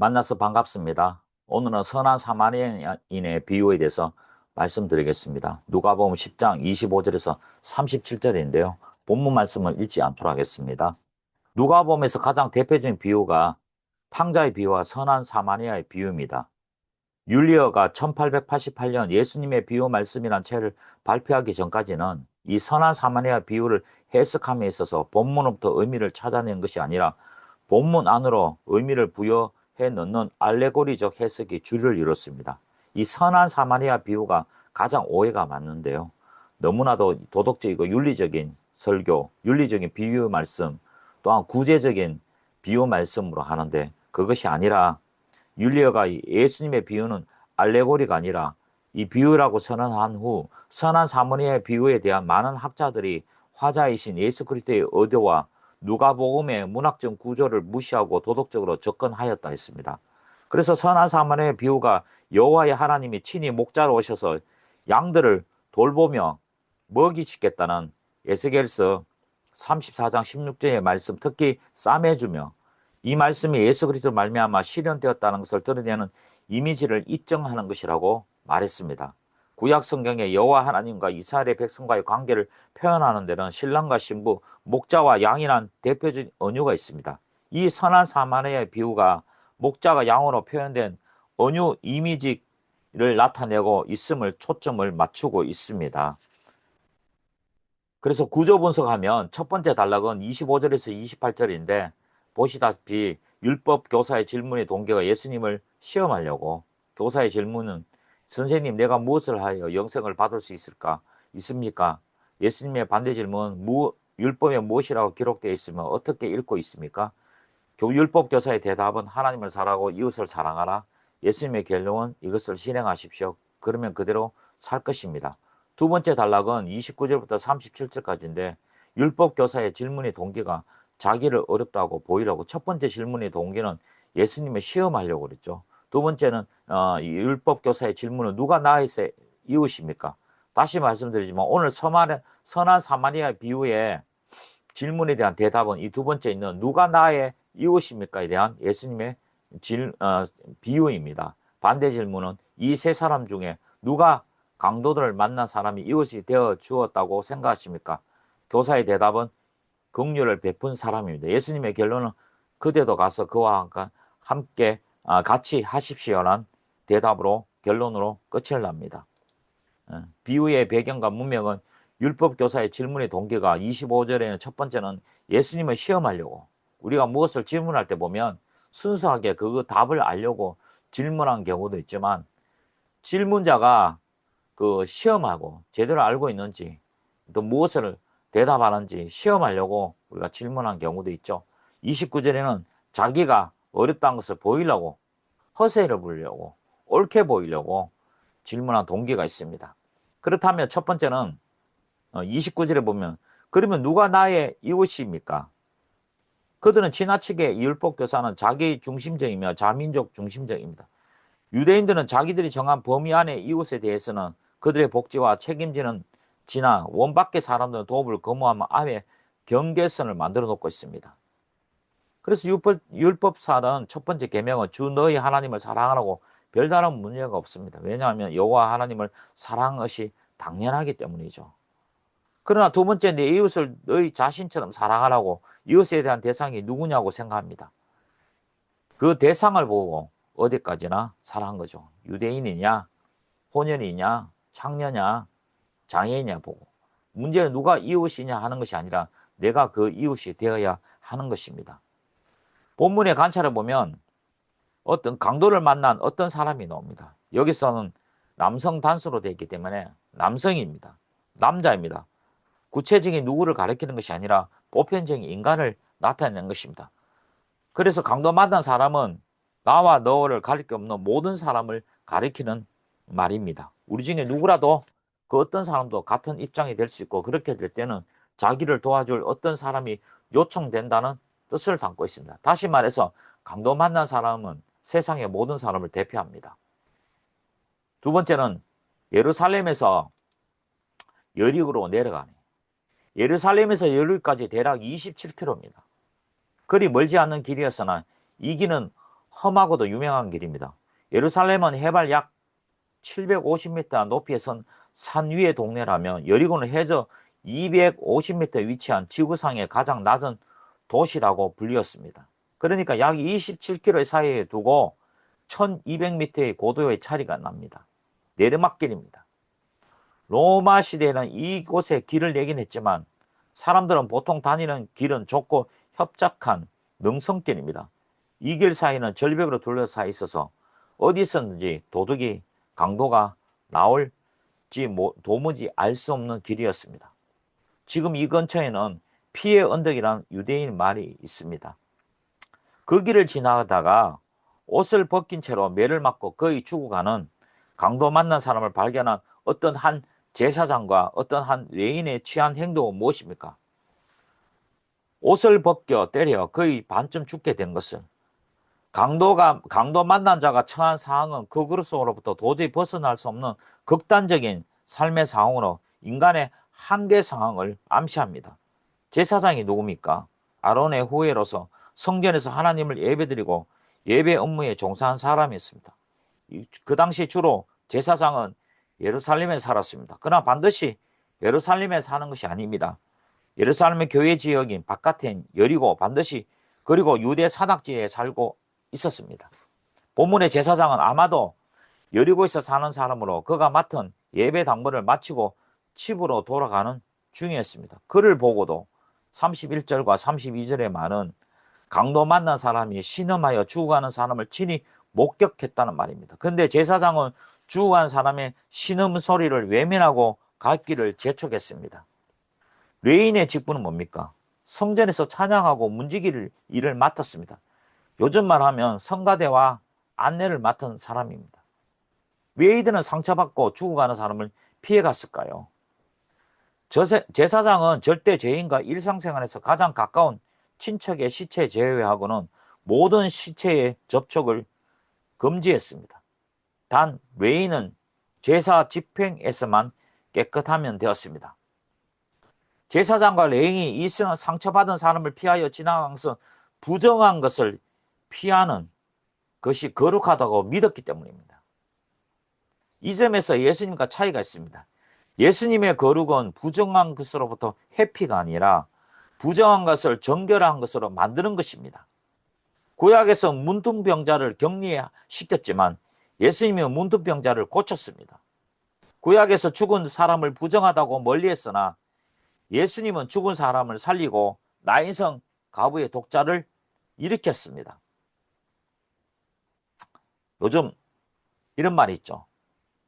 만나서 반갑습니다. 오늘은 선한 사마리아인의 비유에 대해서 말씀드리겠습니다. 누가복음 10장 25절에서 37절인데요. 본문 말씀을 읽지 않도록 하겠습니다. 누가복음에서 가장 대표적인 비유가 탕자의 비유와 선한 사마리아의 비유입니다. 율리어가 1888년 예수님의 비유 말씀이란 책을 발표하기 전까지는 이 선한 사마리아 비유를 해석함에 있어서 본문부터 의미를 찾아낸 것이 아니라 본문 안으로 의미를 부여해 넣는 알레고리적 해석이 주를 이뤘습니다. 이 선한 사마리아 비유가 가장 오해가 많는데요. 너무나도 도덕적이고 윤리적인 설교, 윤리적인 비유 말씀, 또한 구제적인 비유 말씀으로 하는데 그것이 아니라 율리어가 예수님의 비유는 알레고리가 아니라 이 비유라고 선언한 후 선한 사모니의 비유에 대한 많은 학자들이 화자이신 예수 그리스도의 의도와 누가복음의 문학적 구조를 무시하고 도덕적으로 접근하였다 했습니다. 그래서 선한 사모니의 비유가 여호와의 하나님이 친히 목자로 오셔서 양들을 돌보며 먹이시겠다는 에스겔서 34장 16절의 말씀 특히 싸매주며 이 말씀이 예수 그리스도 말미암아 실현되었다는 것을 드러내는 이미지를 입증하는 것이라고 말했습니다. 구약 성경에 여호와 하나님과 이스라엘의 백성과의 관계를 표현하는 데는 신랑과 신부, 목자와 양이란 대표적인 언유가 있습니다. 이 선한 사마리아의 비유가 목자가 양으로 표현된 언유 이미지를 나타내고 있음을 초점을 맞추고 있습니다. 그래서 구조 분석하면 첫 번째 단락은 25절에서 28절인데 보시다시피 율법 교사의 질문의 동기가 예수님을 시험하려고 교사의 질문은 선생님 내가 무엇을 하여 영생을 받을 수 있을까 있습니까? 예수님의 반대 질문 무, 율법에 무엇이라고 기록되어 있으면 어떻게 읽고 있습니까? 율법 교사의 대답은 하나님을 사랑하고 이웃을 사랑하라. 예수님의 결론은 이것을 실행하십시오. 그러면 그대로 살 것입니다. 두 번째 단락은 29절부터 37절까지인데 율법 교사의 질문의 동기가 자기를 어렵다고 보이라고 첫 번째 질문의 동기는 예수님을 시험하려고 그랬죠. 두 번째는 어, 율법 교사의 질문은 누가 나의 이웃입니까? 다시 말씀드리지만 오늘 서만의, 선한 사마리아 비유의 질문에 대한 대답은 이 두 번째 있는 누가 나의 이웃입니까에 대한 예수님의 질, 어, 비유입니다. 반대 질문은 이 세 사람 중에 누가 강도들을 만난 사람이 이웃이 되어 주었다고 생각하십니까? 교사의 대답은 긍휼을 베푼 사람입니다. 예수님의 결론은 그대도 가서 그와 함께 아, 같이 하십시오란 대답으로 결론으로 끝을 납니다. 예, 비유의 배경과 문명은 율법 교사의 질문의 동기가 25절에는 첫 번째는 예수님을 시험하려고 우리가 무엇을 질문할 때 보면 순수하게 그 답을 알려고 질문한 경우도 있지만 질문자가 그 시험하고 제대로 알고 있는지 또 무엇을 대답하는지 시험하려고 우리가 질문한 경우도 있죠. 29절에는 자기가 어렵다는 것을 보이려고 허세를 부리려고 옳게 보이려고 질문한 동기가 있습니다. 그렇다면 첫 번째는 29절에 어, 보면 그러면 누가 나의 이웃입니까? 그들은 지나치게 율법 교사는 자기 중심적이며 자민족 중심적입니다. 유대인들은 자기들이 정한 범위 안의 이웃에 대해서는 그들의 복지와 책임지는 지나 원밖의 사람들은 도움을 거부하면 아예 경계선을 만들어 놓고 있습니다. 그래서 율법, 율법 사는 첫 번째 계명은 주 너희 하나님을 사랑하라고 별다른 문제가 없습니다. 왜냐하면 여호와 하나님을 사랑한 것이 당연하기 때문이죠. 그러나 두 번째 내 이웃을 너희 자신처럼 사랑하라고 이웃에 대한 대상이 누구냐고 생각합니다. 그 대상을 보고 어디까지나 사랑한 거죠. 유대인이냐, 혼연이냐, 창녀냐, 장애인이냐 보고 문제는 누가 이웃이냐 하는 것이 아니라 내가 그 이웃이 되어야 하는 것입니다. 본문의 관찰을 보면 어떤 강도를 만난 어떤 사람이 나옵니다. 여기서는 남성 단수로 되어 있기 때문에 남성입니다. 남자입니다. 구체적인 누구를 가리키는 것이 아니라 보편적인 인간을 나타내는 것입니다. 그래서 강도 만난 사람은 나와 너를 게 없는 모든 사람을 가리키는 말입니다. 우리 중에 누구라도 그 어떤 사람도 같은 입장이 될 수 있고 그렇게 될 때는 자기를 도와줄 어떤 사람이 요청된다는 뜻을 담고 있습니다. 다시 말해서 강도 만난 사람은 세상의 모든 사람을 대표합니다. 두 번째는 예루살렘에서 여리고로 내려가네. 예루살렘에서 여리고까지 대략 27km입니다. 그리 멀지 않는 길이었으나 이 길은 험하고도 유명한 길입니다. 예루살렘은 해발 약 750m 높이에 선 산 위의 동네라면 여리고는 해저 250m 위치한 지구상의 가장 낮은 도시라고 불렸습니다. 그러니까 약 27km 사이에 두고 1200m의 고도의 차이가 납니다. 내리막길입니다. 로마 시대에는 이곳에 길을 내긴 했지만 사람들은 보통 다니는 길은 좁고 협착한 능성길입니다. 이 길 사이는 절벽으로 둘러싸여 있어서 어디서든지 도둑이 강도가 나올지 뭐, 도무지 알 수 없는 길이었습니다. 지금 이 근처에는 피의 언덕이라는 유대인 말이 있습니다. 그 길을 지나가다가 옷을 벗긴 채로 매를 맞고 거의 죽어가는 강도 만난 사람을 발견한 어떤 한 제사장과 어떤 한 외인의 취한 행동은 무엇입니까? 옷을 벗겨 때려 거의 반쯤 죽게 된 것을 강도가 강도 만난 자가 처한 상황은 그 그릇으로부터 도저히 벗어날 수 없는 극단적인 삶의 상황으로 인간의 한계 상황을 암시합니다. 제사장이 누굽니까? 아론의 후예로서 성전에서 하나님을 예배드리고 예배 업무에 종사한 사람이었습니다. 그 당시 주로 제사장은 예루살렘에 살았습니다. 그러나 반드시 예루살렘에 사는 것이 아닙니다. 예루살렘의 교회 지역인 바깥엔 여리고 반드시 그리고 유대 산악지에 살고 있었습니다. 본문의 제사장은 아마도 여리고에서 사는 사람으로 그가 맡은 예배 당번을 마치고 집으로 돌아가는 중이었습니다. 그를 보고도 31절과 32절에 말은 강도 만난 사람이 신음하여 죽어가는 사람을 친히 목격했다는 말입니다. 근데 제사장은 죽어간 사람의 신음 소리를 외면하고 갈 길을 재촉했습니다. 레인의 직분은 뭡니까? 성전에서 찬양하고 문지기를 일을 맡았습니다. 요즘 말하면 성가대와 안내를 맡은 사람입니다. 왜 이들은 상처받고 죽어가는 사람을 피해갔을까요? 제사장은 절대 죄인과 일상생활에서 가장 가까운 친척의 시체 제외하고는 모든 시체의 접촉을 금지했습니다. 단 외인은 제사 집행에서만 깨끗하면 되었습니다. 제사장과 레인이 이 상처받은 사람을 피하여 것은 부정한 것을 피하는 것이 거룩하다고 믿었기 때문입니다. 이 점에서 예수님과 차이가 있습니다. 예수님의 거룩은 부정한 것으로부터 회피가 아니라 부정한 것을 정결한 것으로 만드는 것입니다. 구약에서 문둥병자를 격리시켰지만 예수님이 문둥병자를 고쳤습니다. 구약에서 죽은 사람을 부정하다고 멀리했으나 예수님은 죽은 사람을 살리고 나인성 가부의 독자를 일으켰습니다. 요즘 이런 말이 있죠.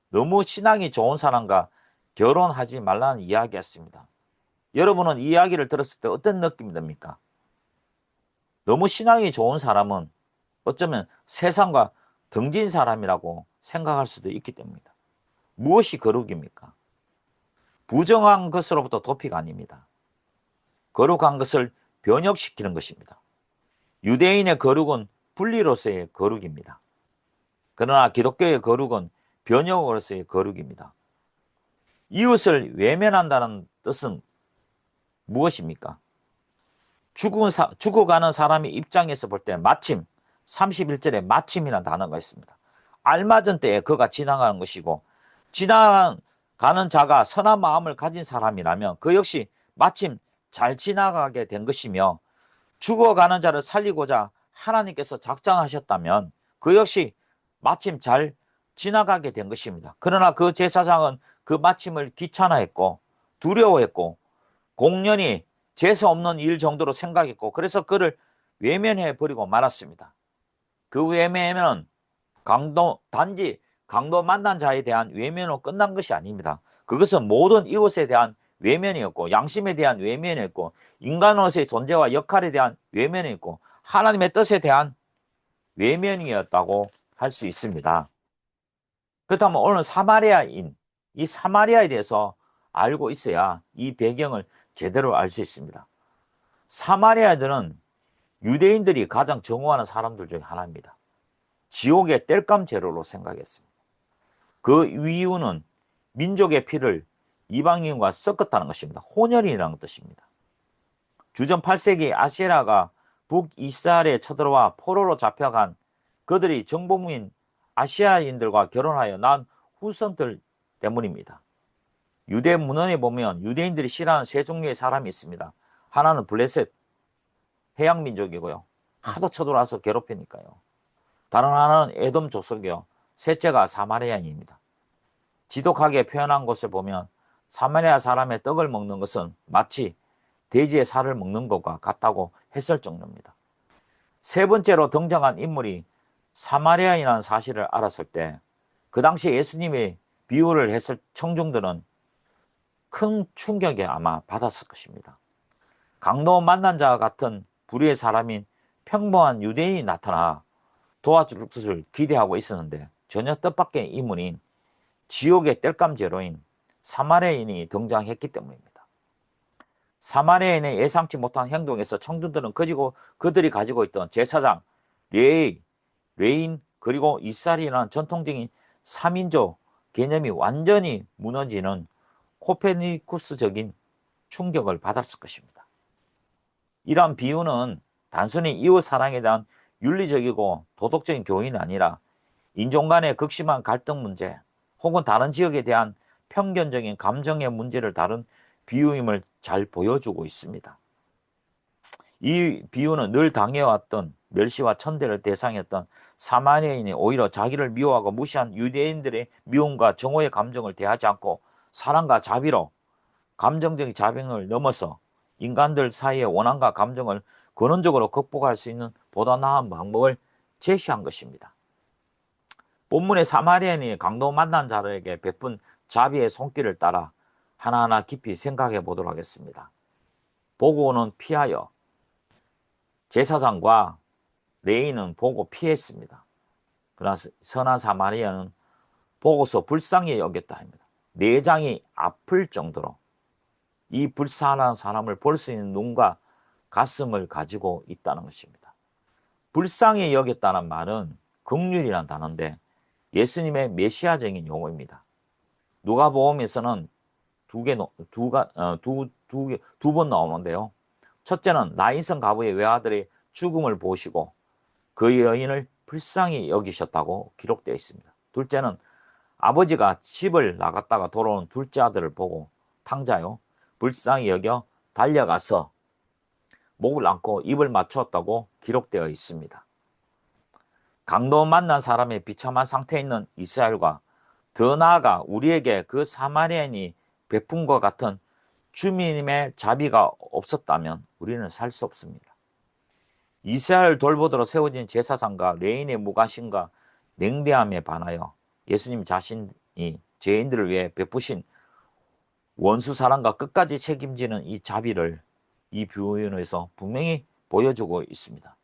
너무 신앙이 좋은 사람과 결혼하지 말라는 이야기였습니다. 여러분은 이 이야기를 들었을 때 어떤 느낌이 듭니까? 너무 신앙이 좋은 사람은 어쩌면 세상과 등진 사람이라고 생각할 수도 있기 때문입니다. 무엇이 거룩입니까? 부정한 것으로부터 도피가 아닙니다. 거룩한 것을 변혁시키는 것입니다. 유대인의 거룩은 분리로서의 거룩입니다. 그러나 기독교의 거룩은 변혁으로서의 거룩입니다. 이웃을 외면한다는 뜻은 무엇입니까? 죽은 사, 죽어가는 사람의 입장에서 볼 때 마침 31절에 마침이라는 단어가 있습니다. 알맞은 때에 그가 지나가는 것이고 지나가는 자가 선한 마음을 가진 사람이라면 그 역시 마침 잘 지나가게 된 것이며 죽어가는 자를 살리고자 하나님께서 작정하셨다면 그 역시 마침 잘 지나가게 된 것입니다. 그러나 그 제사장은 그 마침을 귀찮아했고 두려워했고 공연히 재수 없는 일 정도로 생각했고 그래서 그를 외면해 버리고 말았습니다. 그 외면은 강도 단지 강도 만난 자에 대한 외면으로 끝난 것이 아닙니다. 그것은 모든 이웃에 대한 외면이었고 양심에 대한 외면이었고 인간으로서의 존재와 역할에 대한 외면이었고 하나님의 뜻에 대한 외면이었다고 할 수 있습니다. 그렇다면 오늘 사마리아인 이 사마리아에 대해서 알고 있어야 이 배경을 제대로 알 수 있습니다. 사마리아들은 유대인들이 가장 정오하는 사람들 중에 하나입니다. 지옥의 땔감 재료로 생각했습니다. 그 이유는 민족의 피를 이방인과 섞었다는 것입니다. 혼혈이라는 뜻입니다. 주전 8세기 아시라가 북이스라엘에 쳐들어와 포로로 잡혀간 그들이 정복민 아시아인들과 결혼하여 낳은 후손들 때문입니다. 유대 문헌에 보면 유대인들이 싫어하는 세 종류의 사람이 있습니다. 하나는 블레셋, 해양 민족이고요. 하도 쳐들어와서 괴롭히니까요. 다른 하나는 에돔 족속이요. 셋째가 사마리아인입니다. 지독하게 표현한 것을 보면 사마리아 사람의 떡을 먹는 것은 마치 돼지의 살을 먹는 것과 같다고 했을 정도입니다. 세 번째로 등장한 인물이 사마리아인이라는 사실을 알았을 때 그 당시 예수님이 비유를 했을 청중들은 큰 충격에 아마 받았을 것입니다. 강도 만난 자와 같은 불의의 사람인 평범한 유대인이 나타나 도와줄 것을 기대하고 있었는데 전혀 뜻밖의 인물인 지옥의 뗄감제로인 사마리아인이 등장했기 때문입니다. 사마리아인의 예상치 못한 행동에서 청중들은 그지고 그들이 가지고 있던 제사장, 레이, 레인 그리고 이스라엘이라는 전통적인 3인조 개념이 완전히 무너지는 코페니쿠스적인 충격을 받았을 것입니다. 이러한 비유는 단순히 이웃 사랑에 대한 윤리적이고 도덕적인 교훈이 아니라 인종 간의 극심한 갈등 문제 혹은 다른 지역에 대한 편견적인 감정의 문제를 다룬 비유임을 잘 보여주고 있습니다. 이 비유는 늘 당해왔던 멸시와 천대를 대상이었던 사마리아인이 오히려 자기를 미워하고 무시한 유대인들의 미움과 정오의 감정을 대하지 않고 사랑과 자비로 감정적인 자병을 넘어서 인간들 사이의 원한과 감정을 근원적으로 극복할 수 있는 보다 나은 방법을 제시한 것입니다. 본문의 사마리아인이 강도 만난 자들에게 베푼 자비의 손길을 따라 하나하나 깊이 생각해 보도록 하겠습니다. 보고는 피하여 제사장과 레인은 보고 피했습니다. 그러나 선한 사마리아는 보고서 불쌍히 여겼다 합니다. 내장이 아플 정도로 이 불쌍한 사람을 볼 수 있는 눈과 가슴을 가지고 있다는 것입니다. 불쌍히 여겼다는 말은 극률이라는 단어인데 예수님의 메시아적인 용어입니다. 누가복음에서는 두 개, 두가, 어, 두, 두 개, 두번 나오는데요. 첫째는 나인성 가부의 외아들의 죽음을 보시고 그 여인을 불쌍히 여기셨다고 기록되어 있습니다. 둘째는 아버지가 집을 나갔다가 돌아오는 둘째 아들을 보고 탕자요 불쌍히 여겨 달려가서 목을 안고 입을 맞추었다고 기록되어 있습니다. 강도 만난 사람의 비참한 상태에 있는 이스라엘과 더 나아가 우리에게 그 사마리아인이 베푼 것 같은 주님의 자비가 없었다면 우리는 살 수 없습니다. 이스라엘 돌보도록 세워진 제사장과 레인의 무관심과 냉대함에 반하여 예수님 자신이 죄인들을 위해 베푸신 원수 사랑과 끝까지 책임지는 이 자비를 이 비유에서 분명히 보여주고 있습니다.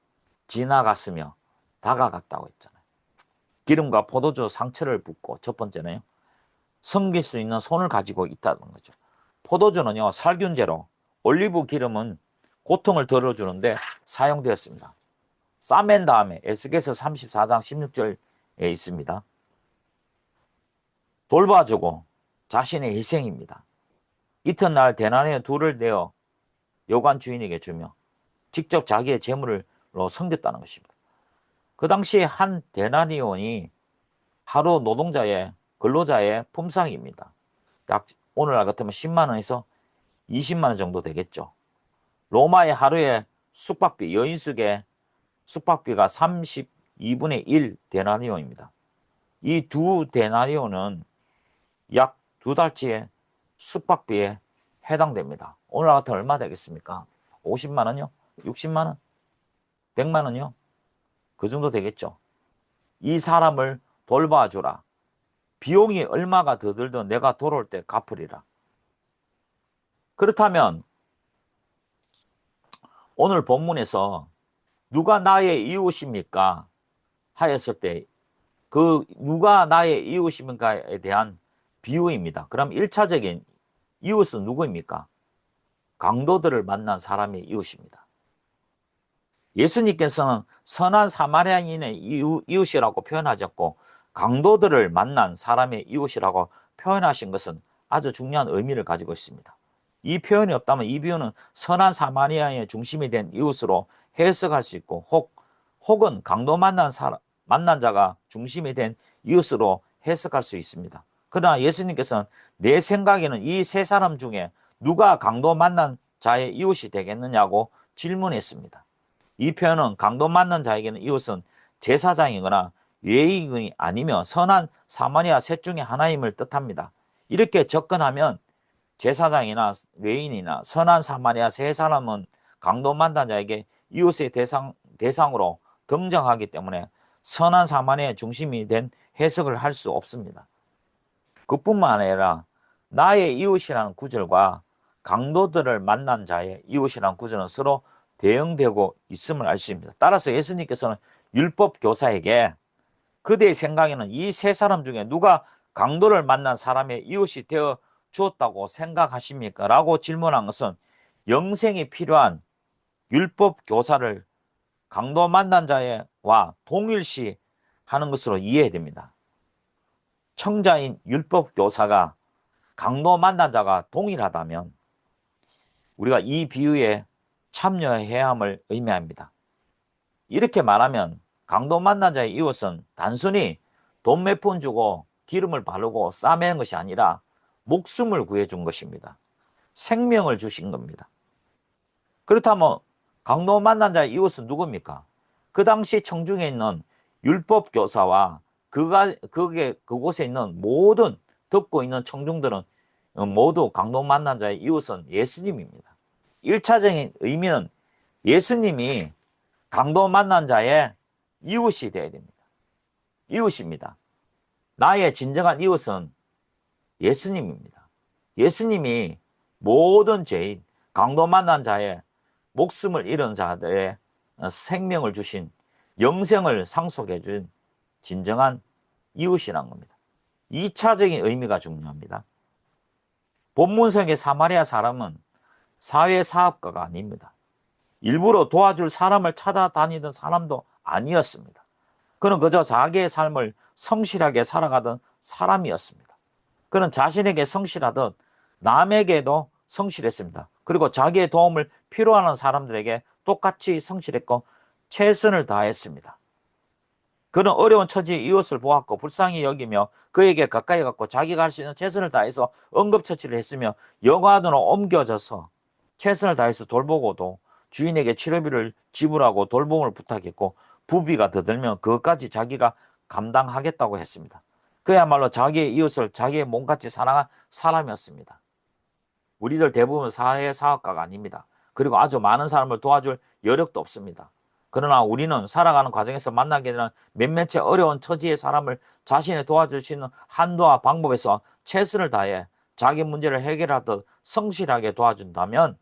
지나갔으며 다가갔다고 했잖아요. 기름과 포도주 상처를 붓고 첫 번째는요. 섬길 수 있는 손을 가지고 있다는 거죠. 포도주는요. 살균제로 올리브 기름은 고통을 덜어주는데 사용되었습니다. 싸맨 다음에 에스겔서 34장 16절에 있습니다. 돌봐주고 자신의 희생입니다. 이튿날 대난에 둘을 내어 여관 주인에게 주며 직접 자기의 재물로 섬겼다는 것입니다. 그 당시에 한 데나리온이 하루 노동자의 근로자의 품상입니다. 약 오늘날 같으면 10만 원에서 20만 원 정도 되겠죠. 로마의 하루의 숙박비 여인숙의 숙박비가 32분의 1 데나리온입니다. 이 두 데나리온은 약 두 달치의 숙박비에 해당됩니다. 오늘 같으면 얼마 되겠습니까? 50만 원요? 60만 원? 100만 원요? 그 정도 되겠죠. 이 사람을 돌봐주라. 비용이 얼마가 더 들든 내가 돌아올 때 갚으리라. 그렇다면 오늘 본문에서 누가 나의 이웃입니까? 하였을 때 그 누가 나의 이웃입니까에 대한 비유입니다. 그럼 1차적인 이웃은 누구입니까? 강도들을 만난 사람의 이웃입니다. 예수님께서는 선한 사마리아인의 이웃이라고 표현하셨고 강도들을 만난 사람의 이웃이라고 표현하신 것은 아주 중요한 의미를 가지고 있습니다. 이 표현이 없다면 이 비유는 선한 사마리아의 중심이 된 이웃으로 해석할 수 있고 혹, 혹은 강도 만난 사람, 만난 자가 중심이 된 이웃으로 해석할 수 있습니다. 그러나 예수님께서는 내 생각에는 이 세 사람 중에 누가 강도 만난 자의 이웃이 되겠느냐고 질문했습니다. 이 표현은 강도 만난 자에게는 이웃은 제사장이거나 예의인이 아니며 선한 사마리아 셋 중에 하나임을 뜻합니다. 이렇게 접근하면 제사장이나 외인이나 선한 사마리아 세 사람은 강도 만난 자에게 이웃의 대상, 대상으로 등장하기 때문에 선한 사마리아의 중심이 된 해석을 할 수 없습니다. 그뿐만 아니라 나의 이웃이라는 구절과 강도들을 만난 자의 이웃이라는 구절은 서로 대응되고 있음을 알 수 있습니다. 따라서 예수님께서는 율법 교사에게 그대의 생각에는 이 세 사람 중에 누가 강도를 만난 사람의 이웃이 되어 주었다고 생각하십니까? 라고 질문한 것은 영생이 필요한 율법 교사를 강도 만난 자와 동일시 하는 것으로 이해해야 됩니다. 청자인 율법 교사가 강도 만난 자가 동일하다면 우리가 이 비유에 참여해야 함을 의미합니다. 이렇게 말하면 강도 만난 자의 이웃은 단순히 돈 몇 푼 주고 기름을 바르고 싸매는 것이 아니라 목숨을 구해준 것입니다. 생명을 주신 겁니다. 그렇다면 강도 만난 자의 이웃은 누굽니까? 그 당시 청중에 있는 율법 교사와 그가 그게 그곳에 있는 모든 듣고 있는 청중들은 모두 강도 만난 자의 이웃은 예수님입니다. 1차적인 의미는 예수님이 강도 만난 자의 이웃이 되어야 됩니다. 이웃입니다. 나의 진정한 이웃은 예수님입니다. 예수님이 모든 죄인, 강도 만난 자의 목숨을 잃은 자들의 생명을 주신 영생을 상속해 준 진정한 이웃이란 겁니다. 2차적인 의미가 중요합니다. 본문성의 사마리아 사람은 사회 사업가가 아닙니다. 일부러 도와줄 사람을 찾아다니던 사람도 아니었습니다. 그는 그저 자기의 삶을 성실하게 살아가던 사람이었습니다. 그는 자신에게 성실하듯 남에게도 성실했습니다. 그리고 자기의 도움을 필요하는 사람들에게 똑같이 성실했고 최선을 다했습니다. 그는 어려운 처지의 이웃을 보았고 불쌍히 여기며 그에게 가까이 갔고 자기가 할 수 있는 최선을 다해서 응급처치를 했으며 여관으로 옮겨져서 최선을 다해서 돌보고도 주인에게 치료비를 지불하고 돌봄을 부탁했고 부비가 더 들면 그것까지 자기가 감당하겠다고 했습니다. 그야말로 자기의 이웃을 자기의 몸같이 사랑한 사람이었습니다. 우리들 대부분 사회 사업가가 아닙니다. 그리고 아주 많은 사람을 도와줄 여력도 없습니다. 그러나 우리는 살아가는 과정에서 만나게 되는 몇몇의 어려운 처지의 사람을 자신의 도와줄 수 있는 한도와 방법에서 최선을 다해 자기 문제를 해결하듯 성실하게 도와준다면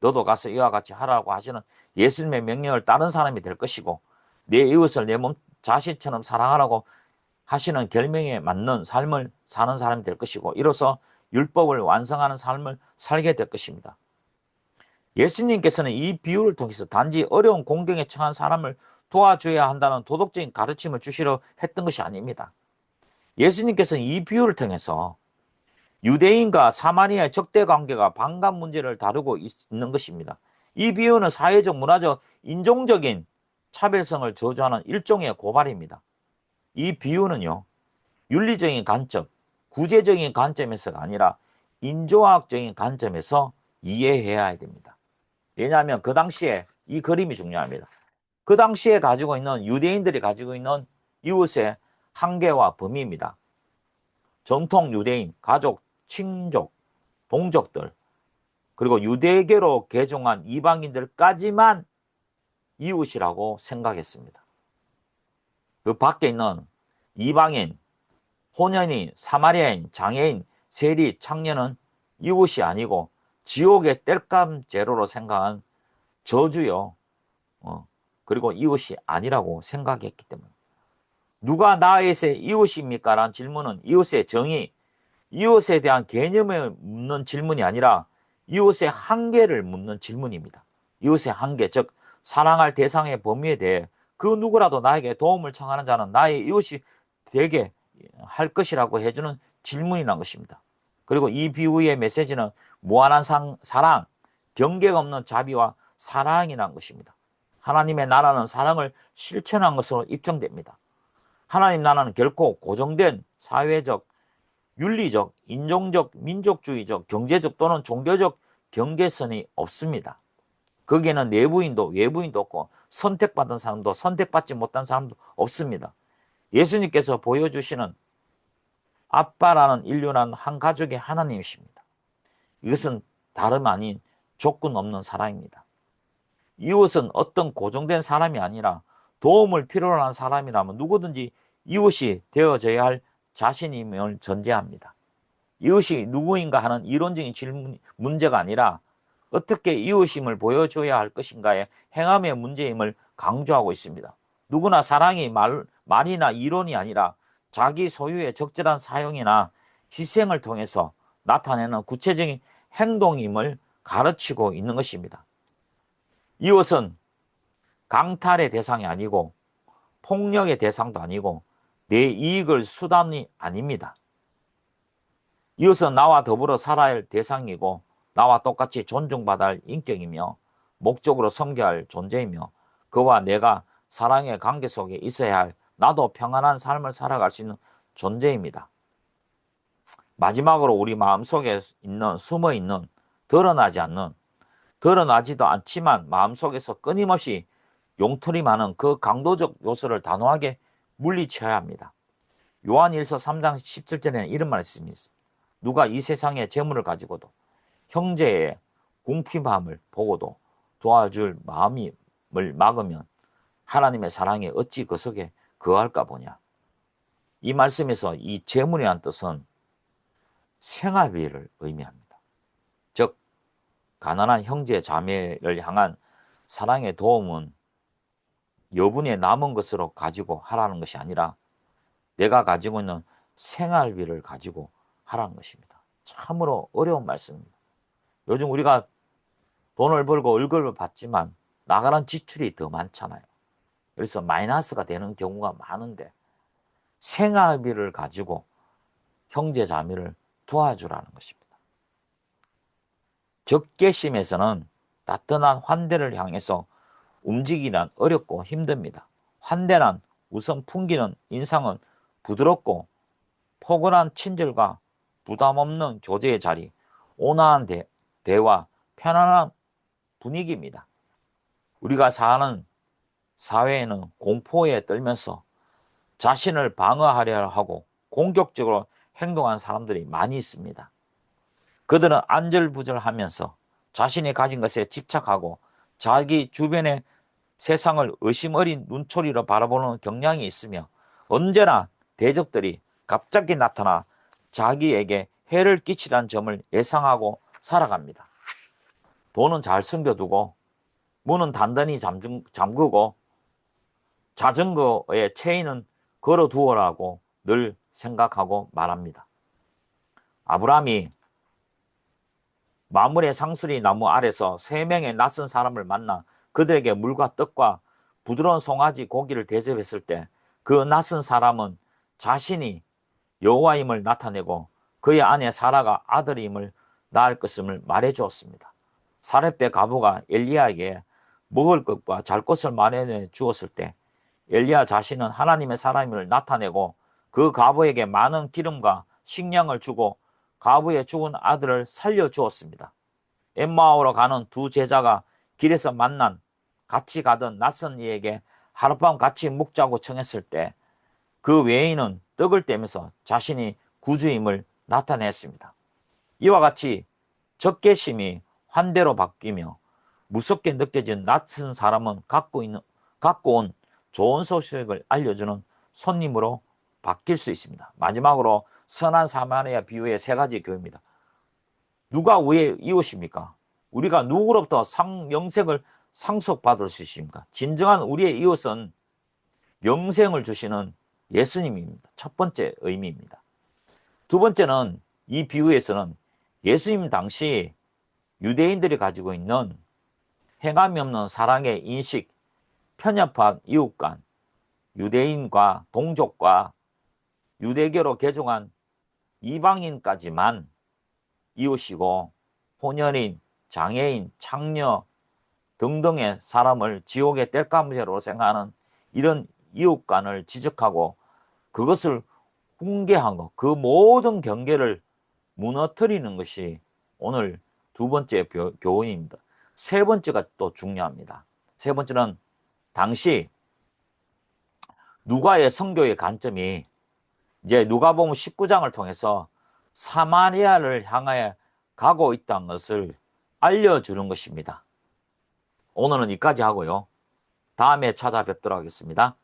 너도 가서 이와 같이 하라고 하시는 예수님의 명령을 따른 사람이 될 것이고 내 이웃을 내 몸 자신처럼 사랑하라고 하시는 결명에 맞는 삶을 사는 사람이 될 것이고 이로써 율법을 완성하는 삶을 살게 될 것입니다. 예수님께서는 이 비유를 통해서 단지 어려운 공경에 처한 사람을 도와줘야 한다는 도덕적인 가르침을 주시려 했던 것이 아닙니다. 예수님께서는 이 비유를 통해서 유대인과 사마리아의 적대 관계가 반감 문제를 다루고 있는 것입니다. 이 비유는 사회적, 문화적, 인종적인 차별성을 저주하는 일종의 고발입니다. 이 비유는요, 윤리적인 관점, 구제적인 관점에서가 아니라 인조학적인 관점에서 이해해야 됩니다. 왜냐하면 그 당시에 이 그림이 중요합니다. 그 당시에 가지고 있는 유대인들이 가지고 있는 이웃의 한계와 범위입니다. 정통 유대인, 가족, 친족, 동족들, 그리고 유대계로 개종한 이방인들까지만 이웃이라고 생각했습니다. 그 밖에 있는 이방인, 혼연인, 사마리아인, 장애인, 세리, 창녀는 이웃이 아니고 지옥의 땔감 제로로 생각한 저주요. 어, 그리고 이웃이 아니라고 생각했기 때문에. 누가 나에게 이웃입니까? 라는 질문은 이웃의 정의, 이웃에 대한 개념을 묻는 질문이 아니라 이웃의 한계를 묻는 질문입니다. 이웃의 한계, 즉 사랑할 대상의 범위에 대해 그 누구라도 나에게 도움을 청하는 자는 나의 이웃이 되게 할 것이라고 해주는 질문이란 것입니다. 그리고 이 비유의 메시지는 무한한 상, 사랑, 경계가 없는 자비와 사랑이란 것입니다. 하나님의 나라는 사랑을 실천한 것으로 입증됩니다. 하나님 나라는 결코 고정된 사회적, 윤리적, 인종적, 민족주의적, 경제적 또는 종교적 경계선이 없습니다. 거기에는 내부인도 외부인도 없고 선택받은 사람도 선택받지 못한 사람도 없습니다. 예수님께서 보여주시는 아빠라는 인류라는 한 가족의 하나님이십니다. 이것은 다름 아닌 조건 없는 사랑입니다. 이웃은 어떤 고정된 사람이 아니라 도움을 필요로 하는 사람이라면 누구든지 이웃이 되어져야 할 자신임을 전제합니다. 이웃이 누구인가 하는 이론적인 질문, 문제가 아니라 어떻게 이웃임을 보여줘야 할 것인가의 행함의 문제임을 강조하고 있습니다. 누구나 사랑이 말, 말이나 이론이 아니라 자기 소유의 적절한 사용이나 희생을 통해서 나타내는 구체적인 행동임을 가르치고 있는 것입니다. 이웃은 강탈의 대상이 아니고 폭력의 대상도 아니고 내 이익을 수단이 아닙니다. 이웃은 나와 더불어 살아야 할 대상이고 나와 똑같이 존중받아야 할 인격이며 목적으로 섬겨야 할 존재이며 그와 내가 사랑의 관계 속에 있어야 할 나도 평안한 삶을 살아갈 수 있는 존재입니다. 마지막으로 우리 마음속에 있는 숨어 있는 드러나지 않는 드러나지도 않지만 마음속에서 끊임없이 용틀이 많은 그 강도적 요소를 단호하게 물리쳐야 합니다. 요한일서 3장 17절에는 이런 말씀이 있습니다. 누가 이 세상의 재물을 가지고도 형제의 궁핍함을 보고도 도와줄 마음을 막으면 하나님의 사랑에 어찌 그 속에 거할까 보냐. 이 말씀에서 이 재물이란 뜻은 생활비를 의미합니다. 즉 가난한 형제 자매를 향한 사랑의 도움은 여분의 남은 것으로 가지고 하라는 것이 아니라 내가 가지고 있는 생활비를 가지고 하라는 것입니다. 참으로 어려운 말씀입니다. 요즘 우리가 돈을 벌고 월급을 받지만 나가는 지출이 더 많잖아요. 그래서 마이너스가 되는 경우가 많은데 생활비를 가지고 형제 자매를 도와주라는 것입니다. 적개심에서는 따뜻한 환대를 향해서 움직이란 어렵고 힘듭니다. 환대란 우선 풍기는 인상은 부드럽고 포근한 친절과 부담 없는 교제의 자리, 온화한 대, 대화, 편안한 분위기입니다. 우리가 사는 사회에는 공포에 떨면서 자신을 방어하려 하고 공격적으로 행동한 사람들이 많이 있습니다. 그들은 안절부절하면서 자신이 가진 것에 집착하고 자기 주변의 세상을 의심 어린 눈초리로 바라보는 경향이 있으며 언제나 대적들이 갑자기 나타나 자기에게 해를 끼치라는 점을 예상하고 살아갑니다. 돈은 잘 숨겨두고 문은 단단히 잠그고 자전거의 체인은 걸어두어라고 늘 생각하고 말합니다. 아브라함이 마물의 상수리 나무 아래서 세 명의 낯선 사람을 만나 그들에게 물과 떡과 부드러운 송아지 고기를 대접했을 때 그 낯선 사람은 자신이 여호와임을 나타내고 그의 아내 사라가 아들임을 낳을 것임을 말해 주었습니다. 사렙대 가부가 엘리야에게 먹을 것과 잘 것을 마련해 주었을 때 엘리야 자신은 하나님의 사람임을 나타내고 그 가부에게 많은 기름과 식량을 주고 가부의 죽은 아들을 살려 주었습니다. 엠마오로 가는 두 제자가 길에서 만난 같이 가던 낯선 이에게 하룻밤 같이 묵자고 청했을 때 그 외인은 떡을 떼면서 자신이 구주임을 나타냈습니다. 이와 같이 적개심이 환대로 바뀌며 무섭게 느껴진 낯선 사람은 갖고 있는 갖고 온 좋은 소식을 알려주는 손님으로 바뀔 수 있습니다. 마지막으로 선한 사마리아 비유의 세 가지 교입니다. 누가 우리의 이웃입니까? 우리가 누구로부터 상, 영생을 상속받을 수 있습니까? 진정한 우리의 이웃은 영생을 주시는 예수님입니다. 첫 번째 의미입니다. 두 번째는 이 비유에서는 예수님 당시 유대인들이 가지고 있는 행함이 없는 사랑의 인식, 편협한 이웃 간, 유대인과 동족과 유대교로 개종한 이방인까지만 이웃이고 혼혈인, 장애인, 창녀, 등등의 사람을 지옥의 뗄감죄로 생각하는 이런 이웃간을 지적하고 그것을 훈계한 것, 그 모든 경계를 무너뜨리는 것이 오늘 두 번째 교- 교훈입니다. 세 번째가 또 중요합니다. 세 번째는 당시 누가의 성교의 관점이 이제 누가복음 19장을 통해서 사마리아를 향하여 가고 있다는 것을 알려주는 것입니다. 오늘은 여기까지 하고요. 다음에 찾아뵙도록 하겠습니다.